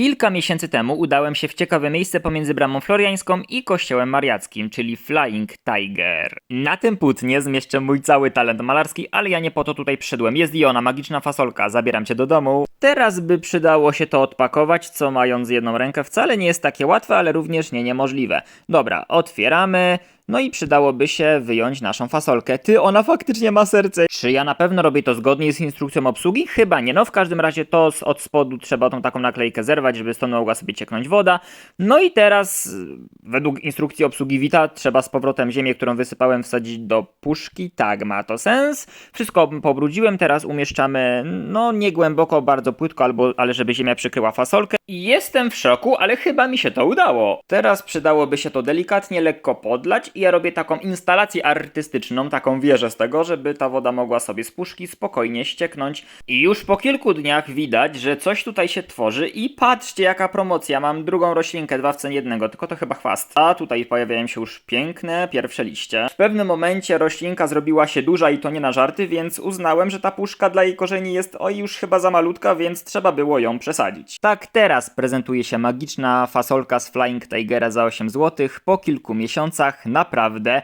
Kilka miesięcy temu udałem się w ciekawe miejsce pomiędzy bramą floriańską i kościołem mariackim, czyli Flying Tiger. Na tym płótnie zmieszczę mój cały talent malarski, ale ja nie po to tutaj przyszedłem. Jest i ona, magiczna fasolka, zabieram cię do domu. Teraz by przydało się to odpakować, co mając jedną rękę wcale nie jest takie łatwe, ale również nie niemożliwe. Dobra, otwieramy. No i przydałoby się wyjąć naszą fasolkę. Ty, ona faktycznie ma serce. Czy ja na pewno robię to zgodnie z instrukcją obsługi? Chyba nie. No w każdym razie to z, od spodu trzeba tą taką naklejkę zerwać, żeby stąd mogła sobie cieknąć woda. No i teraz według instrukcji obsługi Vita trzeba z powrotem ziemię, którą wysypałem wsadzić do puszki. Tak, ma to sens. Wszystko pobrudziłem, teraz umieszczamy no nie głęboko, bardzo płytko, albo, ale żeby ziemia przykryła fasolkę. Jestem w szoku, ale chyba mi się to udało. Teraz przydałoby się to delikatnie, lekko podlać i ja robię taką instalację artystyczną, taką wieżę z tego, żeby ta woda mogła sobie z puszki spokojnie ścieknąć. I już po kilku dniach widać, że coś tutaj się tworzy i patrzcie jaka promocja, mam drugą roślinkę, dwa w cenie jednego, tylko to chyba chwast. A tutaj pojawiają się już piękne pierwsze liście. W pewnym momencie roślinka zrobiła się duża i to nie na żarty, więc uznałem, że ta puszka dla jej korzeni jest oj już chyba za malutka, więc trzeba było ją przesadzić. Tak teraz prezentuje się magiczna fasolka z Flying Tigera za 8 zł. Po kilku miesiącach naprawdę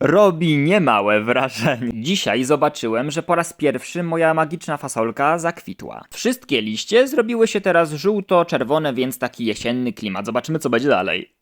robi niemałe wrażenie. Dzisiaj zobaczyłem, że po raz pierwszy moja magiczna fasolka zakwitła. Wszystkie liście zrobiły się teraz żółto-czerwone, więc taki jesienny klimat. Zobaczymy co będzie dalej.